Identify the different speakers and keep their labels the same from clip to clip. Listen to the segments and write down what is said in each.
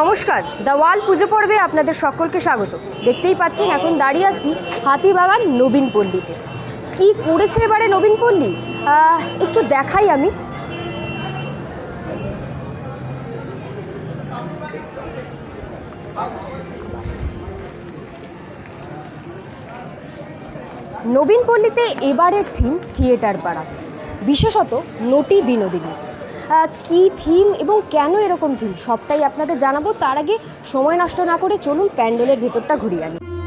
Speaker 1: নমস্কার। দ্য ওয়াল পুজো পর্বে আপনাদের সকলকে স্বাগত। দেখতেই পাচ্ছেন, এখন দাঁড়িয়ে আছি হাতিবাগান নবীন পল্লীতে। কি করেছে এবারে নবীন পল্লী? একটু দেখাই আমি। নবীন পল্লীতে এবারের থিম থিয়েটার পাড়া। বিশেষত নটি বিনোদিনী। কি থিম এবং কেন এরকম থিম সবটাই আপনাদের জানাব। তার আগে সময় নষ্ট না করে চলুন প্যান্ডেলের ভেতরটা ঘুরিয়ে আনি।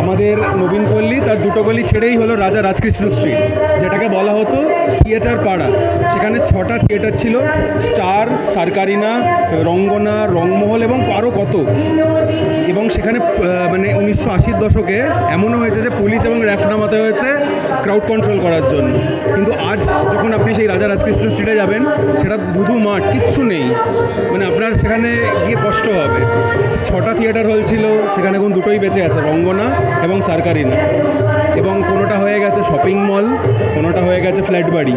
Speaker 2: আমাদের নবীন পল্লী তার দুটো গলি ছেড়েই হলো রাজা রাজকৃষ্ণ স্ট্রিট, যেটাকে বলা হতো থিয়েটার পাড়া। সেখানে ছটা থিয়েটার ছিল, স্টার, সারকারিনা, রঙ্গনা, রংমহল এবং আরও কত। এবং সেখানে মানে উনিশশো আশির দশকে এমনও হয়েছে যে পুলিশ এবং র্যাফ নামাতে হয়েছে ক্রাউড কন্ট্রোল করার জন্য। কিন্তু আজ যখন আপনি সেই রাজা রাজকৃষ্ণ স্ট্রিটে যাবেন, সেটা ধুধু মাঠ, কিচ্ছু নেই। মানে আপনার সেখানে গিয়ে কষ্ট হবে। ছটা থিয়েটার হল ছিল, সেখানে এখন দুটোই বেঁচে আছে, রঙ্গনা এবং সারকারিনা এবং কোনোটা হয়ে গেছে শপিং মল কোনোটা হয়ে গেছে ফ্ল্যাট বাড়ি।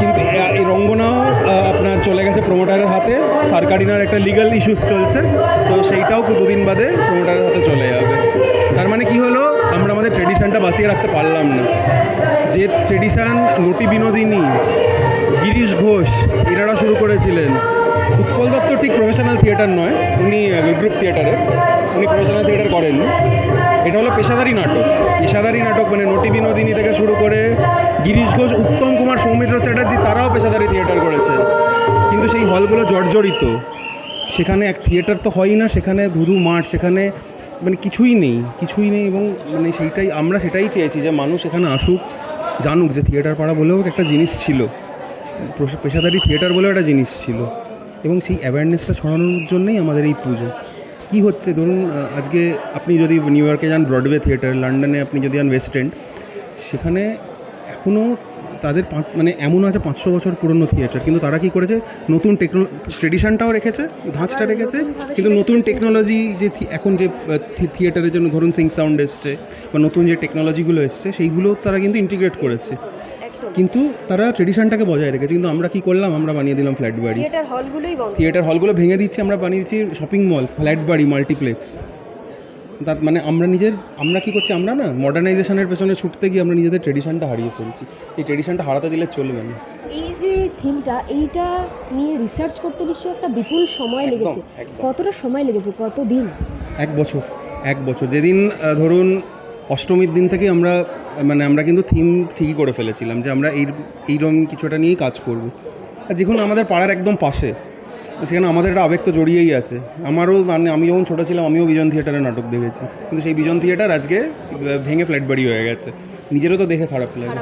Speaker 2: কিন্তু এই রঙ্গনাও আপনার চলে গেছে প্রোমোটারের হাতে সারকারিনার একটা লিগ্যাল ইস্যুস চলছে, তো সেইটাও দুদিন বাদে প্রোমোটারের হাতে চলে যাবে। তার মানে কি হলো? আমরা আমাদের ট্রেডিশনটা বাঁচিয়ে রাখতে পারলাম না। যে ট্রেডিশন নটি বিনোদিনী, গিরিশ ঘোষ, এনারা শুরু করেছিলেন। উৎপল দত্ত ঠিক প্রফেশনাল থিয়েটার নয়, উনি গ্রুপ থিয়েটারের উনি প্রফেশনাল থিয়েটার করেন। এটা হলো পেশাদারি নাটক। পেশাদারি নাটক মানে নটি বিনোদিনী থেকে শুরু করে গিরিশ ঘোষ, উত্তম কুমার, সৌমিত্র চ্যাটার্জি, তারাও পেশাদারি থিয়েটার করেছেন। কিন্তু সেই হলগুলো জর্জরিত। সেখানে এক থিয়েটার তো হয়ই না, সেখানে ধুধু মাঠ, সেখানে মানে কিছুই নেই কিছুই নেই এবং মানে সেইটাই, আমরা সেটাই চেয়েছি যে মানুষ এখানে আসুক, জানুক যে থিয়েটার পাড়া বলেও একটা জিনিস ছিল। পেশাদারি থিয়েটার বলেও একটা জিনিস ছিল। এবং সেই অ্যাওয়ারনেসটা ছড়ানোর জন্যই আমাদের এই পুজো। কী হচ্ছে? ধরুন আজকে আপনি যদি নিউ ইয়র্কে যান ব্রডওয়ে থিয়েটার লন্ডনে আপনি যদি যান ওয়েস্ট এন্ড সেখানে এখনও তাদের পাঁচ মানে এমন আছে পাঁচশো বছর পুরনো থিয়েটার কিন্তু তারা কি করেছে? নতুন টেকনো ট্রেডিশনটাও রেখেছে ধাঁচটা রেখেছে কিন্তু নতুন টেকনোলজি যে এখন যে থিয়েটারের জন্য ধরুন সিং সাউন্ড এসছে বা নতুন যে টেকনোলজিগুলো এসছে সেইগুলো তারা কিন্তু ইন্টিগ্রেট করেছে।
Speaker 1: একদম
Speaker 2: কিন্তু তারা ট্রেডিশনটাকে বজায় রেখেছে। কিন্তু আমরা কি করলাম? আমরা বানিয়ে দিলাম ফ্ল্যাট বাড়ি।
Speaker 1: থিয়েটার হলগুলোই বন্ধ।
Speaker 2: থিয়েটার হলগুলো ভেঙে দিচ্ছি আমরা বানিয়ে দিচ্ছি শপিং মল ফ্ল্যাট বাড়ি মাল্টিপ্লেক্স তার মানে আমরা নিজের আমরা কি করছি? আমরা না মডার্নাইজেশনের পেছনে ছুটতে গিয়ে আমরা নিজেদের ট্রেডিশনটা হারিয়ে ফেলছি। এই ট্রেডিশনটা হারাতে দিলে চলবে না।
Speaker 1: এই যে থিমটা এইটা নিয়ে রিসার্চ করতে নিশ্চয়ই একটা বিপুল সময় লেগেছে। কতটা সময় লেগেছে? কত দিন
Speaker 2: এক বছর এক বছর। যেদিন ধরুন অষ্টমীর দিন থেকে আমরা মানে আমরা কিন্তু থিম ঠিকই করে ফেলেছিলাম যে আমরা এই এইরকম কিছুটা নিয়েই কাজ করব। আর যেখানে আমাদের পাড়ার একদম পাশে সেখানে আমাদের একটা আবেগ তো জড়িয়েই আছে। আমারও মানে আমি যখন ছোটো ছিলাম আমিও বিজন থিয়েটারে নাটক দেখেছি। কিন্তু সেই বিজন থিয়েটার আজকে ভেঙে ফ্ল্যাট বাড়ি হয়ে গেছে। নিজেরও তো দেখে খারাপ লাগে।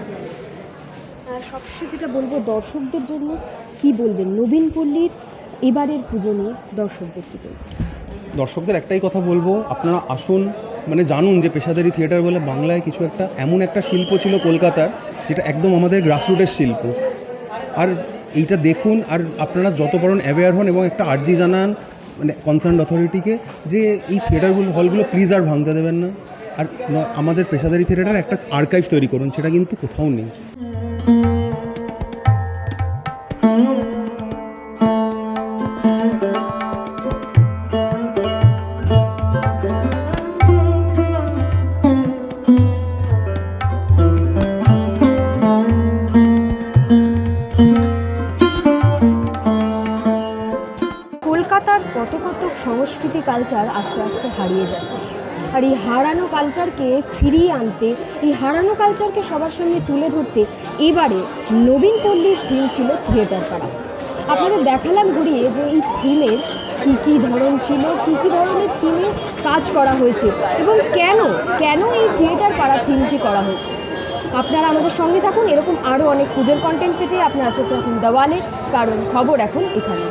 Speaker 1: সবশেষে যেটা বলব দর্শকদের জন্য কি বলবেন? নবীন পল্লীর এবারের পুজো নিয়ে দর্শকদের কি বলবেন?
Speaker 2: দর্শকদের একটাই কথা বলব আপনারা আসুন মানে জানুন যে পেশাদারি থিয়েটার বলে বাংলায় কিছু একটা, এমন একটা শিল্প ছিল কলকাতার, যেটা একদম আমাদের গ্রাসরুটের শিল্প। আর এইটা দেখুন, আর আপনারা যত পারেন অ্যাওয়্যার হন এবং একটা আর্জি জানান মানে কনসার্ন অথরিটিকে যে এই থিয়েটারগুলো হলগুলো প্লিজ আর ভাঙতে দেবেন না। আর আমাদের পেশাদারি থিয়েটারের একটা আর্কাইভ তৈরি করুন, সেটা কিন্তু কোথাও নেই।
Speaker 1: সংস্কৃতি কালচার আস্তে আস্তে হারিয়ে যাচ্ছে। আর এই হারানো কালচারকে ফিরিয়ে আনতে, এই হারানো কালচারকে সবার সামনে তুলে ধরতে এবারে নবীন পল্লীর থিম ছিল থিয়েটার পাড়া আপনাদের দেখালাম ঘুরিয়ে যে এই থিমের কী কী ধরন ছিল, কী কী ধরনের থিমে কাজ করা হয়েছে এবং কেন কেন এই থিয়েটার পাড়া থিমটি করা হয়েছে। আপনারা আমাদের সঙ্গে থাকুন, এরকম আরও অনেক পুজোর কন্টেন্ট পেতে আপনারা চোখ রাখুন দেওয়ালে, কারণ খবর এখন এখানে।